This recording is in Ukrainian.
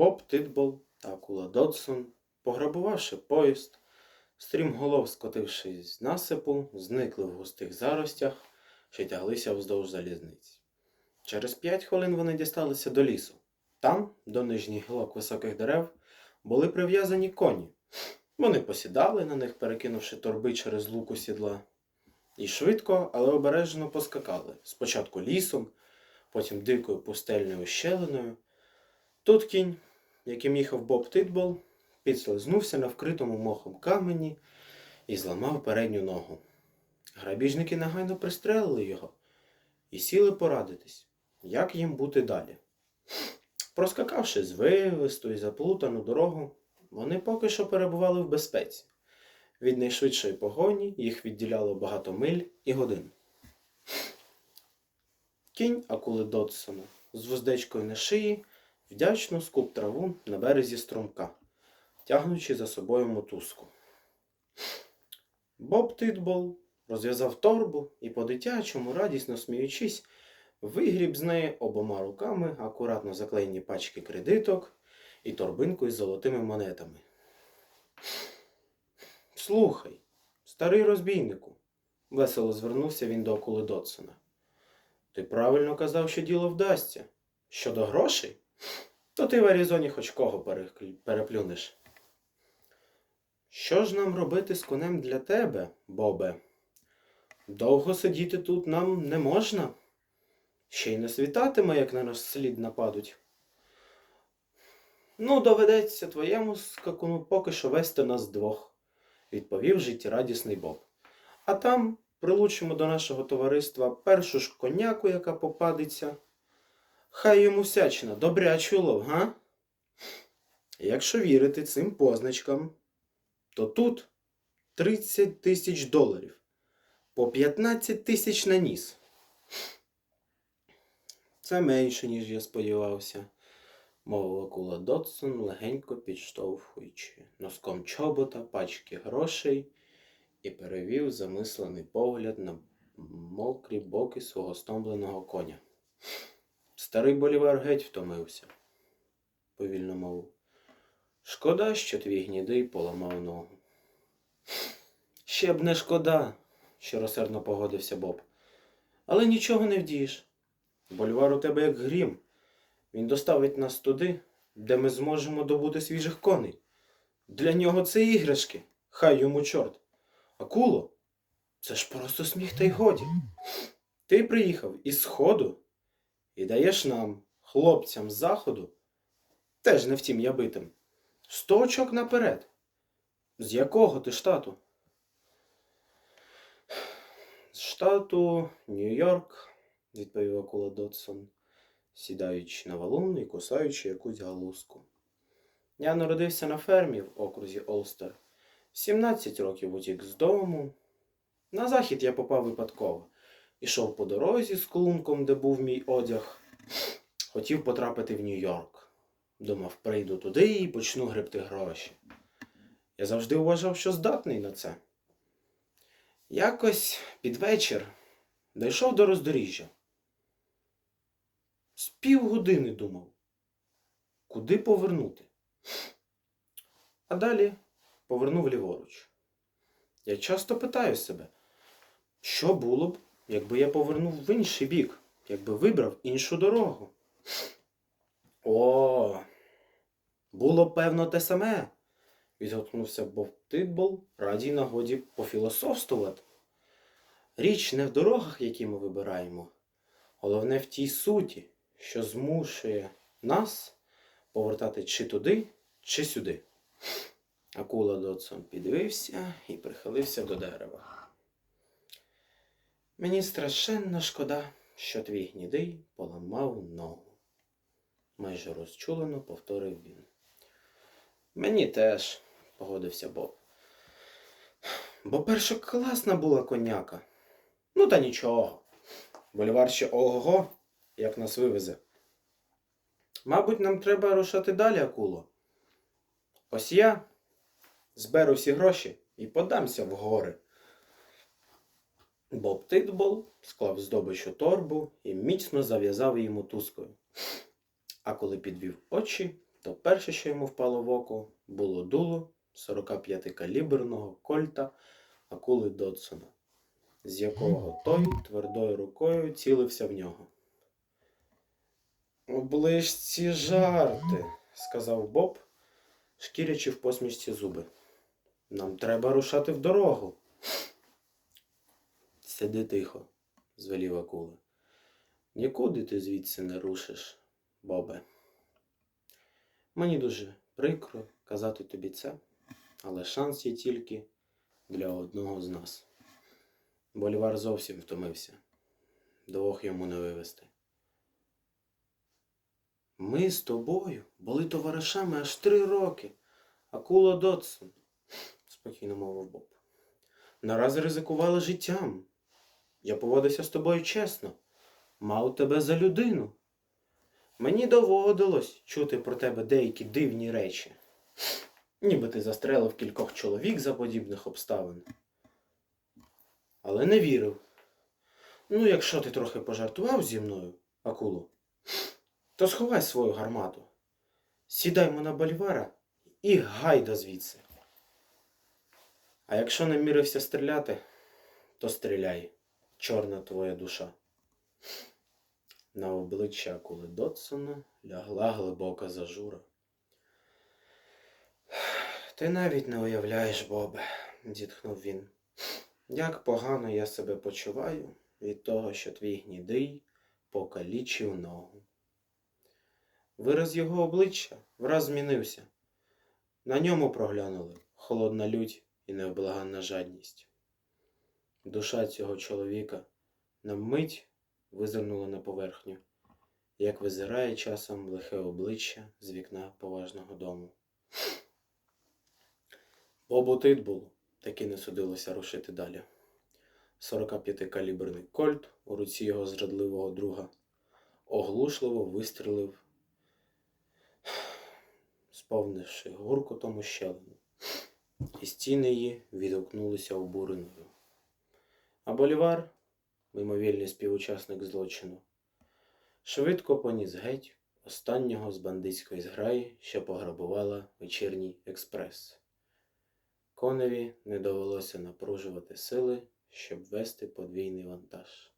Боб Титбол та Акула Додсон, пограбувавши поїзд, стрімголов скотившись з насипу, зникли в густих заростях, що тяглися вздовж залізниці. Через п'ять хвилин вони дісталися до лісу. Там, до нижніх гілок високих дерев, були прив'язані коні. Вони посідали на них, перекинувши торби через луку сідла, і швидко, але обережно поскакали. Спочатку лісом, потім дикою пустельною щелиною. Тут кінь, яким їхав Боб Титбол, підслизнувся на вкритому мохом камені і зламав передню ногу. Грабіжники негайно пристрелили його і сіли порадитись, як їм бути далі. Проскакавши звивисту і заплутану дорогу, вони поки що перебували в безпеці. Від найшвидшої погоні їх відділяло багато миль і годин. Кінь акули Додсона з вуздечкою на шиї вдячно скуп траву на березі струмка, тягнучи за собою мотузку. Боб Титбол розв'язав торбу і по-дитячому, радісно сміючись, вигріб з неї обома руками акуратно заклеєні пачки кредиток і торбинку із золотими монетами. Слухай, старий розбійнику, весело звернувся він до акули Додсона. Ти правильно казав, що діло вдасться. Щодо грошей, то ти в Аризоні хоч кого переплюнеш. Що ж нам робити з конем для тебе, Бобе? Довго сидіти тут нам не можна. Ще й не світатиме, як на наш слід нападуть. Ну, доведеться твоєму скакуну поки що вести нас двох, відповів життєрадісний Боб. А там прилучимо до нашого товариства першу ж коняку, яка попадеться. Хай йому всячина, добрячий улов, га? Якщо вірити цим позначкам, то тут 30 тисяч доларів, по 15 тисяч на ніс. Це менше, ніж я сподівався, мовив акула Додсон, легенько підштовхуючи носком чобота пачки грошей і перевів замислений погляд на мокрі боки свого стомленого коня. Старий болівар геть втомився, повільно мовив. Шкода, що твій гнідий поламав ногу. Ще б не шкода, щиросердно погодився Боб. Але нічого не вдієш. Болівар у тебе як грім. Він доставить нас туди, де ми зможемо добути свіжих коней. Для нього це іграшки, хай йому чорт. Акуло, це ж просто сміх та й годі. Ти приїхав із сходу і даєш нам, хлопцям з заходу, теж не втім я битим, сто очок наперед. З якого ти штату? З штату Нью-Йорк, відповів акула Додсон, сідаючи на валун і кусаючи якусь галузку. Я народився на фермі в окрузі Олстер. 17 років утік з дому. На захід я попав випадково. Ішов по дорозі з клунком, де був мій одяг. Хотів потрапити в Нью-Йорк. Думав, прийду туди і почну гребти гроші. Я завжди вважав, що здатний на це. Якось під вечір дійшов до роздоріжжя. З півгодини думав, куди повернути. А далі повернув ліворуч. Я часто питаю себе, що було б, якби я повернув в інший бік, якби вибрав іншу дорогу. О, було б певно те саме, відгукнувся Боб Титбол, радій нагоді пофілософствувати. Річ не в дорогах, які ми вибираємо, головне в тій суті, що змушує нас повертати чи туди, чи сюди. Акула Додсон підвівся і прихилився до дерева. Мені страшенно шкода, що твій гнідий поламав ногу. Майже розчулено повторив він. Мені теж, погодився Боб. Бо першокласна була коняка. Ну та нічого. Болівар ще ого, як нас вивезе. Мабуть, нам треба рушати далі, акуло. Ось я зберу всі гроші і подамся в гори. Боб Титбол склав здобич торбу і міцно зав'язав її мотузкою. А коли підвів очі, то перше, що йому впало в око, було дуло 45-каліберного кольта акули Додсона, з якого той твердою рукою цілився в нього. Оближ ці жарти, сказав Боб, шкірячи в посмішці зуби. Нам треба рушати в дорогу. Сиди тихо, звелів акула. Нікуди ти звідси не рушиш, Бобе. Мені дуже прикро казати тобі це, але шанс є тільки для одного з нас. Болівар зовсім втомився. Двох йому не вивести. Ми з тобою були товаришами аж три роки. Акула Додсон, спокійно мовив Боб. Нараз ризикували життям. Я поводився з тобою чесно, мав тебе за людину. Мені доводилось чути про тебе деякі дивні речі. Ніби ти застрелив кількох чоловік за подібних обставин. Але не вірив. Ну, якщо ти трохи пожартував зі мною, акулу, то сховай свою гармату. Сідаймо на бальвара і гайда звідси. А якщо не мірився стріляти, то стріляй, чорна твоя душа. На обличчя акули Дотсона лягла глибока зажура. Ти навіть не уявляєш, Бобе, зітхнув він. Як погано я себе почуваю від того, що твій гнідий покалічив ногу. Вираз його обличчя враз змінився. На ньому проглянули холодна лють і невблаганна жадність. Душа цього чоловіка на мить визирнула на поверхню, як визирає часом лихе обличчя з вікна поважного дому. Бобу Титбулу таки не судилося рушити далі. 45-каліберний кольт у руці його зрадливого друга оглушливо вистрілив, сповнивши гуркотом у щелину, і стіни її відгукнулися обуреною. А Болівар, мимовільний співучасник злочину, швидко поніс геть останнього з бандитської зграї, що пограбувала вечірній експрес. Коневі не довелося напружувати сили, щоб вести подвійний вантаж.